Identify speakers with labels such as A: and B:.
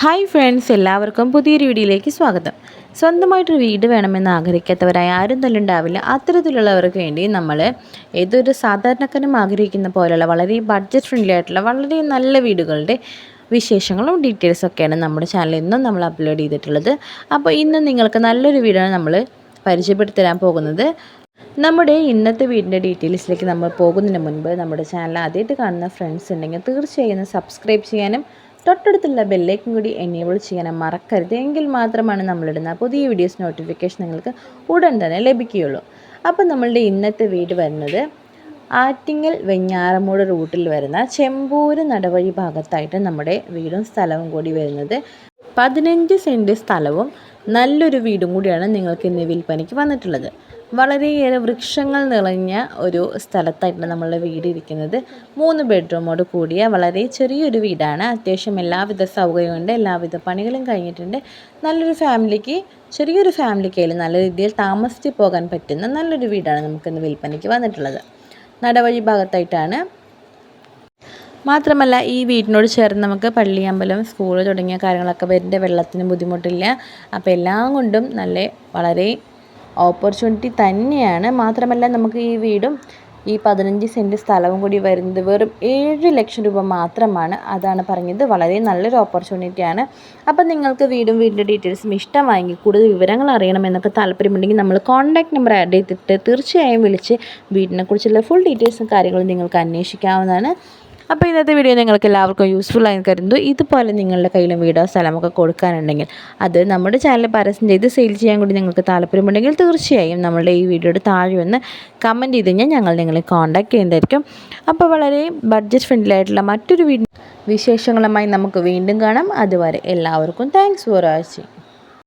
A: Hi friends എല്ലാവർക്കും പുതിയൊരു വീഡിയോയിലേക്ക് സ്വാഗതം. സ്വന്തമായിട്ടൊരു വീട് വേണമെന്ന് ആഗ്രഹിക്കാത്തവരായി ആരും തന്നെ ഉണ്ടാവില്ല അത്തരത്തിലുള്ളവർക്ക് വേണ്ടി നമ്മൾ ഏതൊരു സാധാരണക്കാരും ആഗ്രഹിക്കുന്ന പോലെയുള്ള വളരെ ബഡ്ജറ്റ് ഫ്രണ്ട്ലി ആയിട്ടുള്ള വളരെ നല്ല വീടുകളുടെ വിശേഷങ്ങളും ഡീറ്റെയിൽസും ഒക്കെയാണ് നമ്മുടെ ചാനലിൽ ഇന്നും നമ്മൾ അപ്ലോഡ് ചെയ്തിട്ടുള്ളത്. അപ്പോൾ ഇന്ന് നിങ്ങൾക്ക് നല്ലൊരു വീടാണ് നമ്മൾ പരിചയപ്പെടുത്തരാൻ പോകുന്നത്. നമ്മുടെ ഇന്നത്തെ വീടിന്റെ ഡീറ്റെയിൽസിലേക്ക് നമ്മൾ പോകുന്നതിന് മുൻപ് നമ്മുടെ ചാനൽ ആദ്യമായിട്ട് കാണുന്ന ഫ്രണ്ട്സ് ഉണ്ടെങ്കിൽ തീർച്ചയായും സബ്സ്ക്രൈബ് ചെയ്യാനും തൊട്ടടുത്തുള്ള ബെല്ലേക്കും കൂടി എനേബിൾ ചെയ്യാൻ മറക്കരുത്. എങ്കിൽ മാത്രമാണ് നമ്മളിടുന്ന പുതിയ വീഡിയോസ് നോട്ടിഫിക്കേഷൻ നിങ്ങൾക്ക് ഉടൻ തന്നെ ലഭിക്കുകയുള്ളൂ. അപ്പോൾ നമ്മളുടെ ഇന്നത്തെ വീട് വരുന്നത് ആറ്റിങ്ങൽ വെഞ്ഞാറമൂട് റൂട്ടിൽ വരുന്ന ചെമ്പൂര് നടവഴി ഭാഗത്തായിട്ട് നമ്മുടെ വീടും സ്ഥലവും കൂടി വരുന്നത്. പതിനഞ്ച് സെന്റ് സ്ഥലവും നല്ലൊരു വീടും കൂടിയാണ് നിങ്ങൾക്ക് ഇന്ന് വിൽപ്പനയ്ക്ക് വന്നിട്ടുള്ളത്. വളരെയേറെ വൃക്ഷങ്ങൾ നിറഞ്ഞ ഒരു സ്ഥലത്തായിട്ടാണ് നമ്മളുടെ വീട് ഇരിക്കുന്നത്. മൂന്ന് ബെഡ്റൂമോട് കൂടിയ വളരെ ചെറിയൊരു വീടാണ്. അത്യാവശ്യം എല്ലാവിധ സൗകര്യമുണ്ട് എല്ലാവിധ പണികളും കഴിഞ്ഞിട്ടുണ്ട്. നല്ലൊരു ഫാമിലിക്ക് ചെറിയൊരു ഫാമിലിക്കയിൽ നല്ല രീതിയിൽ താമസിച്ച് പോകാൻ പറ്റുന്ന നല്ലൊരു വീടാണ് നമുക്കിന്ന് വിൽപ്പനയ്ക്ക് വന്നിട്ടുള്ളത്. നടവഴി ഭാഗത്തായിട്ടാണ് മാത്രമല്ല ഈ വീടിനോട് ചേർന്ന് നമുക്ക് പള്ളി അമ്പലം സ്കൂൾ തുടങ്ങിയ കാര്യങ്ങളൊക്കെ വരുന്നുണ്ട്. വെള്ളത്തിന് ബുദ്ധിമുട്ടില്ല. അപ്പോൾ എല്ലാം കൊണ്ടും നല്ല വളരെ ഓപ്പർച്യൂണിറ്റി തന്നെയാണ്. മാത്രമല്ല നമുക്ക് ഈ വീടും ഈ പതിനഞ്ച് സെന്റ് സ്ഥലവും കൂടി വരുന്നത് വെറും ഏഴ് ലക്ഷം രൂപ മാത്രമാണ്. അതാണ് പറഞ്ഞത്. വളരെ നല്ലൊരു ഓപ്പർച്യൂണിറ്റിയാണ് അപ്പം നിങ്ങൾക്ക് വീടും വീടിന്റെ ഡീറ്റെയിൽസും ഇഷ്ടമായെങ്കിൽ കൂടുതൽ വിവരങ്ങൾ അറിയണമെന്നൊക്കെ താല്പര്യമുണ്ടെങ്കിൽ നമ്മൾ കോൺടാക്ട് നമ്പർ ആഡ് ചെയ്തിട്ട് തീർച്ചയായും വിളിച്ച് വീടിനെക്കുറിച്ചുള്ള ഫുൾ ഡീറ്റെയിൽസും കാര്യങ്ങളും നിങ്ങൾക്ക് അന്വേഷിക്കാവുന്നതാണ്. അപ്പോൾ ഇന്നത്തെ വീഡിയോ നിങ്ങൾക്ക് എല്ലാവർക്കും യൂസ്ഫുൾ ആയി കരുതുന്നു. ഇതുപോലെ നിങ്ങളുടെ കയ്യിലും വീടോ സ്ഥലമൊക്കെ കൊടുക്കാനുണ്ടെങ്കിൽ അത് നമ്മുടെ ചാനൽ പരസ്യം ചെയ്ത് സെയിൽ ചെയ്യാൻ കൂടി നിങ്ങൾക്ക് താല്പര്യമുണ്ടെങ്കിൽ തീർച്ചയായും നമ്മളുടെ ഈ വീഡിയോയുടെ താഴെ ഒന്ന് കമന്റ് ചെയ്ത് കഴിഞ്ഞാൽ ഞങ്ങൾ നിങ്ങളെ കോൺടാക്ട് ചെയ്യുന്നതായിരിക്കും. അപ്പോൾ വളരെ ബഡ്ജറ്റ് ഫ്രണ്ട്ലി ആയിട്ടുള്ള മറ്റൊരു വീഡിയോ വിശേഷങ്ങളുമായി നമുക്ക് വീണ്ടും കാണാം. അതുവരെ എല്ലാവർക്കും താങ്ക്സ് ഫോർ വാച്ചിങ്